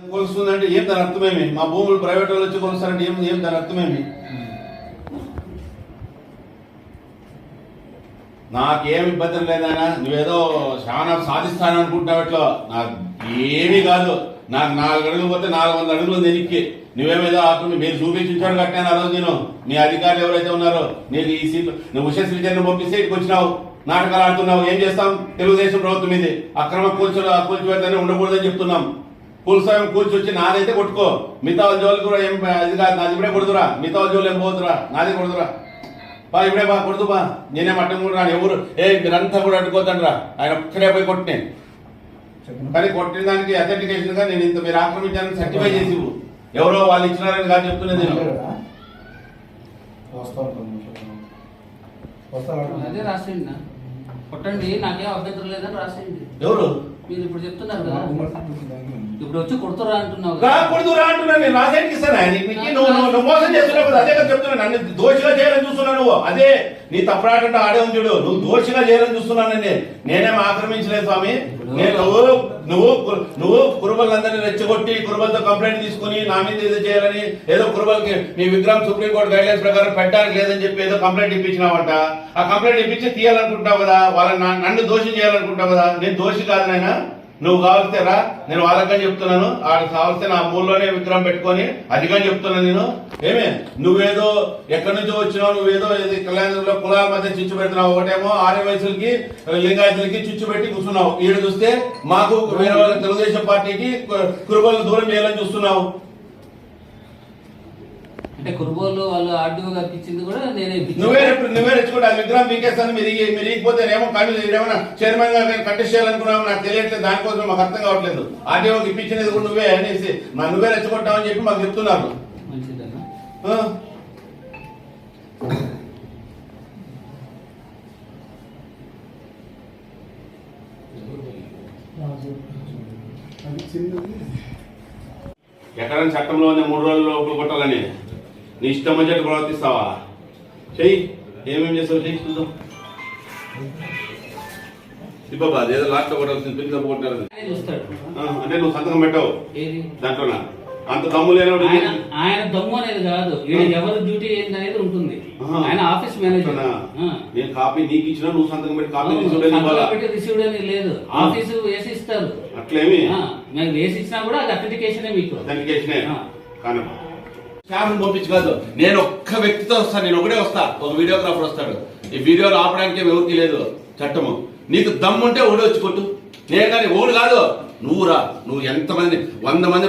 కొలుస్తుందంటే ఏం దాని అర్థమేమి? మా భూములు ప్రైవేట్ వాళ్ళు వచ్చి కొలుస్తారంటే ఏం ఏం దాని అర్థమేమి? నాకేం ఇబ్బంది లేదైనా నువ్వేదో చాలా సాధిస్తాను అనుకుంటున్నావు ఇట్లా నాకు ఏమీ కాదు. నాకు నాలుగు అడుగులు పోతే నాలుగు వందల అడుగులు ఉంది వెనక్కి నువ్వేమేదో ఆకుండా మీరు చూపించాడు కట్టాను ఆ రోజు నేను. మీ అధికారులు ఎవరైతే ఉన్నారో నీకు ఈ సీట్లు నువ్వు ఉషస్ శ్రీచరణ పంపిస్తే ఇక్కడికి వచ్చినావు. నాటకాలు ఆడుతున్నావు. ఏం చేస్తాం? తెలుగుదేశం ప్రభుత్వం ఇది అక్రమ కూల్చో కూల్చివేతనే ఉండకూడదని చెప్తున్నాం. పులుసాయం కూర్చొచ్చి నాదైతే కొట్టుకో. మిగతా వాళ్ళ జోలికి కూడా ఏం అది కాదు నాది ఇప్పుడే కొడుతురా. మిగతా వాళ్ళ జోలు ఏం పోతురా? నాది కొడుతురా. బా ఇప్పుడే బా కొడుతు బా. నేనే మట్టం కూడా రాను ఎవరు ఏ మీరంతా కూడా అడ్డుకోతండి రా ఆయన ఒక్కడే పోయి కొట్టినే. కానీ కొట్టిన దానికి అథెంటికేషన్గా నేను ఇంత మీరు ఆక్రమించాలని సర్టిఫై చేసి ఇవ్వు. ఎవరో వాళ్ళు ఇచ్చినారని కాదు చెప్తున్నది నేను. కొట్టండి నాకేం అభ్యంతరం లేదని రాసేయండి ఎవరు? మీరు ఇప్పుడు చెప్తున్నారు కదా. ఇప్పుడు వచ్చి కొడుతురా అంటున్నావు రా కదా. కొడుతు రా అంటున్నా నేను రాసేందుకు ఇస్తానా? నువ్వు మోసం చేస్తున్నావు కదా అదే కదా చెప్తున్నా. నన్ను దోషిగా చేయాలని చూస్తున్నావు నువ్వు. అదే నీ తప్పుడాటంటే ఆడే ఉంది చూడు. నువ్వు దోషిగా చేయాలని చూస్తున్నానండి నేనేం ఆక్రమించలేదు స్వామి. నేను నువ్వు నువ్వు నువ్వు కురుబలందరినీ రెచ్చగొట్టి కురుబలతో కంప్లైంట్ తీసుకుని నా మీద ఏదో చేయాలని ఏదో కురుబలకి మీ విగ్రహం సుప్రీంకోర్టు గైడ్ లైన్స్ ప్రకారం పెట్టడానికి లేదని చెప్పి ఏదో కంప్లైంట్ ఇప్పించినావంట. ఆ కంప్లైంట్ ఇప్పించి తీయాలనుకుంటావు కదా. వాళ్ళని నన్ను దోషి చేయాలనుకుంటావు కదా. నేను దోషి కాదు నాయనా. నువ్వు కావలిస్తే రా నేను వాళ్ళగా చెప్తున్నాను. ఆడ కావలిస్తే నా మూల్లోనే విగ్రహం పెట్టుకొని అదిగా చెప్తున్నాను నేను. ఏమే? నువ్వేదో ఎక్కడి నుంచో వచ్చినావు నువ్వేదో ఇది కళ్యాణంలో కులాల మధ్య చిచ్చు పెడుతున్నావు ఒకటేమో ఆర్య వయసులకి లింగాయతులకి చిచ్చు పెట్టి కూర్చున్నావు. ఈడ చూస్తే మాకు వేరే వాళ్ళ తెలుగుదేశం పార్టీకి కురుబలను దూరం చేయాలని చూస్తున్నావు. అంటే కురుబోలు వాళ్ళు ఆర్డీఓ గారికి ఇచ్చింది కూడా నేనే. నువ్వే నువ్వే రెచ్చుకుంటే విగ్రహం పీకేస్తాను మీరు మీరు ఇకపోతే ఏమో కానీ ఏమైనా చైర్మన్గా కంటెస్ట్ చేయాలనుకున్నావు నాకు తెలియట్లేదు దానికోసం మాకు అర్థం కావట్లేదు. ఆర్టీఓకి ఇప్పించినది కూడా నువ్వే అనేసి మా నువ్వే రెచ్చగొట్టావని చెప్పి మాకు చెప్తున్నారు. మంచిదన్నా ఆ? ఎక్కడైనా చట్టంలో ఉంది మూడు రోజుల లోపల కొట్టాలని? నీ ఇష్టం వచ్చేట్టు ప్రవర్తిస్తావా? చెయ్యి. ఏమేం చేస్తావు చెయ్యి? చూద్దాం. లాస్ట్ కొట్టాల్సింది కొట్టారు చూస్తాడు. అంటే నువ్వు సంతకం పెట్టావు. ఏది? దాంట్లోనా? అంత దమ్ము లేనప్పుడు ఆయన ఆయన దమ్ము అనేది కాదు. ఎవరి డ్యూటీ ఏంది అనేది ఉంటుంది. ఆయన ఆఫీస్ మేనేజర్? నేను కాపీ నీకు ఇచ్చినా నువ్వు సంతకం పెట్టి కాపీ రిసీవ్డ్ లేదు. ఆఫీసు వేసి ఇస్తారు అట్లేమి మేము వేసి ఇచ్చినా కూడా అది అథెంటికేషనే మీకు. అథెంటికేషనే. కానీ స్టాఫ్ పంపించు కాదు. నేను ఒక్క వ్యక్తితో వస్తాను నేను ఒకటే వస్తా. ఒక వీడియోగ్రాఫర్ వస్తాడు. ఈ వీడియోలు ఆపడానికి ఎవరికి లేదు. చట్టము. నీకు దమ్ముంటే ఓడి వచ్చి కొట్టు. నేను కానీ ఓడి కాదు. నువ్వు రా. నువ్వు ఎంతమంది వంద మంది